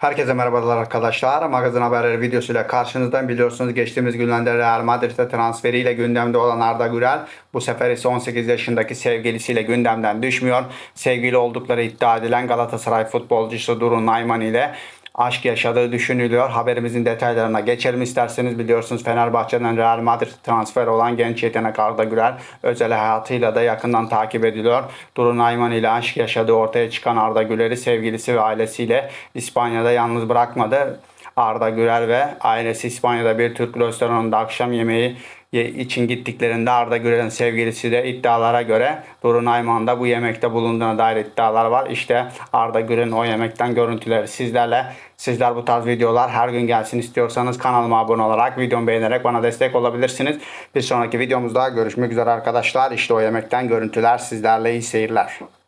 Herkese merhabalar arkadaşlar. Magazin haberleri videosuyla karşınızdan biliyorsunuz geçtiğimiz günlerde Real Madrid'e transferiyle gündemde olan Arda Güler bu sefer ise 18 yaşındaki sevgilisiyle gündemden düşmüyor. Sevgili oldukları iddia edilen Galatasaray futbolcusu Durun Nayman ile aşk yaşadığı düşünülüyor. Haberimizin detaylarına geçelim isterseniz biliyorsunuz Fenerbahçe'den Real Madrid transfer olan genç yetenek Arda Güler özel hayatıyla da yakından takip ediliyor. Durun Ayman ile aşk yaşadığı ortaya çıkan Arda Güler'i sevgilisi ve ailesiyle İspanya'da yalnız bırakmadı. Arda Güler ve ailesi İspanya'da bir Türk restoranında akşam yemeği ye- için gittiklerinde Arda Güler'in sevgilisi de iddialara göre Durun Ayman da bu yemekte bulunduğuna dair iddialar var. İşte Arda Güler'in o yemekten görüntüleri sizlerle. Sizler bu tarz videolar her gün gelsin istiyorsanız kanalıma abone olarak videomu beğenerek bana destek olabilirsiniz. Bir sonraki videomuzda görüşmek üzere arkadaşlar. İşte o yemekten görüntüler sizlerle iyi seyirler.